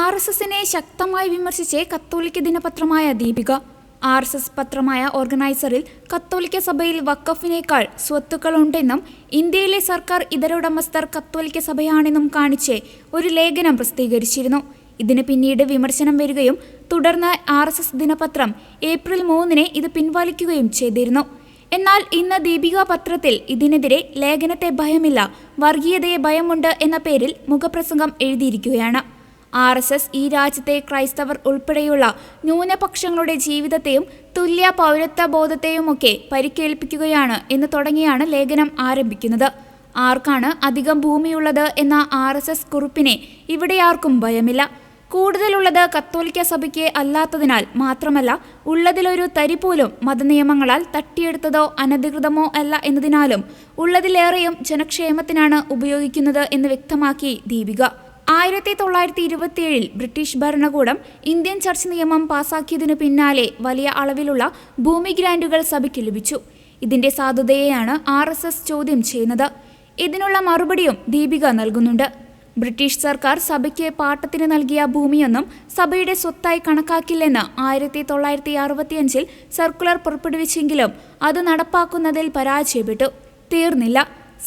R S എസിനെ ശക്തമായി വിമർശിച്ച് കത്തോലിക്ക ദിനപത്രമായ ദീപിക. ആർ എസ് എസ് പത്രമായ ഓർഗനൈസറിൽ കത്തോലിക്ക സഭയിൽ വക്കഫിനേക്കാൾ സ്വത്തുക്കളുണ്ടെന്നും ഇന്ത്യയിലെ സർക്കാർ ഇതര ഉടമസ്ഥർ കത്തോലിക്ക സഭയാണെന്നും കാണിച്ച് ഒരു ലേഖനം പ്രസിദ്ധീകരിച്ചിരുന്നു. ഇതിന് പിന്നീട് വിമർശനം വരികയും തുടർന്ന് ആർ എസ് എസ് ദിനപത്രം ഏപ്രിൽ മൂന്നിന് ഇത് പിൻവലിക്കുകയും ചെയ്തിരുന്നു. എന്നാൽ ഇന്ന് ദീപിക പത്രത്തിൽ ഇതിനെതിരെ ലേഖനത്തെ ഭയമില്ല വർഗീയതയെ ഭയമുണ്ട് എന്ന പേരിൽ മുഖപ്രസംഗം എഴുതിയിരിക്കുകയാണ്. ആർ എസ് എസ് ഈ രാജ്യത്തെ ക്രൈസ്തവർ ഉൾപ്പെടെയുള്ള ന്യൂനപക്ഷങ്ങളുടെ ജീവിതത്തെയും തുല്യ പൗരത്വ ബോധത്തെയുമൊക്കെ പരിക്കേൽപ്പിക്കുകയാണ് എന്ന് തുടങ്ങിയാണ് ലേഖനം ആരംഭിക്കുന്നത്. ആർക്കാണ് അധികം ഭൂമിയുള്ളത് എന്ന ആർ എസ് എസ് കുറിപ്പിനെ ഇവിടെ ആർക്കും ഭയമില്ല. കൂടുതലുള്ളത് കത്തോലിക്ക സഭയ്ക്ക് അല്ലാത്തതിനാൽ മാത്രമല്ല ഉള്ളതിലൊരു തരി പോലും മതനിയമങ്ങളാൽ തട്ടിയെടുത്തതോ അനധികൃതമോ അല്ല എന്നതിനാലും ഉള്ളതിലേറെയും ജനക്ഷേമത്തിനാണ് ഉപയോഗിക്കുന്നത് എന്ന് വ്യക്തമാക്കി ദീപിക. ആയിരത്തി തൊള്ളായിരത്തി ഇരുപത്തിയേഴിൽ ബ്രിട്ടീഷ് ഭരണകൂടം ഇന്ത്യൻ ചർച്ച് നിയമം പാസാക്കിയതിനു പിന്നാലെ വലിയ അളവിലുള്ള ഭൂമി ഗ്രാൻഡുകൾ സഭയ്ക്ക് ലഭിച്ചു. ഇതിന്റെ സാധുതയെയാണ് ആർ എസ് എസ് ചോദ്യം ചെയ്യുന്നത്. ഇതിനുള്ള മറുപടിയും ദീപിക നൽകുന്നുണ്ട്. ബ്രിട്ടീഷ് സർക്കാർ സഭയ്ക്ക് പാട്ടത്തിന് നൽകിയ ഭൂമിയൊന്നും സഭയുടെ സ്വത്തായി കണക്കാക്കില്ലെന്ന് ആയിരത്തി തൊള്ളായിരത്തി അറുപത്തിയഞ്ചിൽ സർക്കുലർ പുറപ്പെടുവിച്ചെങ്കിലും അത് നടപ്പാക്കുന്നതിൽ പരാജയപ്പെട്ടു. തീർന്നില്ല.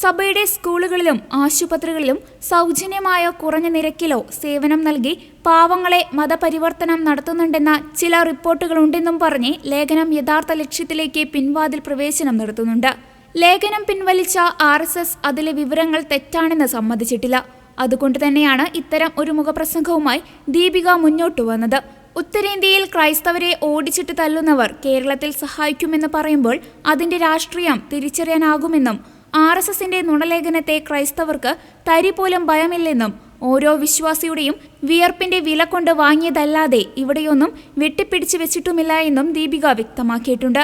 സഭയുടെ സ്കൂളുകളിലും ആശുപത്രികളിലും സൗജന്യമായ കുറഞ്ഞ നിരക്കിലോ സേവനം നൽകി പാവങ്ങളെ മതപരിവർത്തനം നടത്തുന്നുണ്ടെന്ന ചില റിപ്പോർട്ടുകളുണ്ടെന്നും പറഞ്ഞ് ലേഖനം യഥാർത്ഥ ലക്ഷ്യത്തിലേക്ക് പിൻവാതിൽ പ്രവേശനം നടത്തുന്നുണ്ട് ലേഖനം പിൻവലിച്ച ആർ എസ് എസ് അതിലെ വിവരങ്ങൾ തെറ്റാണെന്ന് സമ്മതിച്ചിട്ടില്ല. അതുകൊണ്ട് തന്നെയാണ് ഇത്തരം ഒരു മുഖപ്രസംഗവുമായി ദീപിക മുന്നോട്ടു വന്നത്. ഉത്തരേന്ത്യയിൽ ക്രൈസ്തവരെ ഓടിച്ചിട്ട് തല്ലുന്നവർ കേരളത്തിൽ സഹായിക്കുമെന്ന് പറയുമ്പോൾ അതിന്റെ രാഷ്ട്രീയം തിരിച്ചറിയാനാകുമെന്നും ആർ എസ് എസിന്റെ നുണലേഖനത്തെ ക്രൈസ്തവർക്ക് തരി പോലും ഭയമില്ലെന്നും ഓരോ വിശ്വാസിയുടെയും വിയർപ്പിന്റെ വില കൊണ്ട് വാങ്ങിയതല്ലാതെ ഇവിടെയൊന്നും വെട്ടിപ്പിടിച്ചു വെച്ചിട്ടുമില്ല എന്നും ദീപിക വ്യക്തമാക്കിയിട്ടുണ്ട്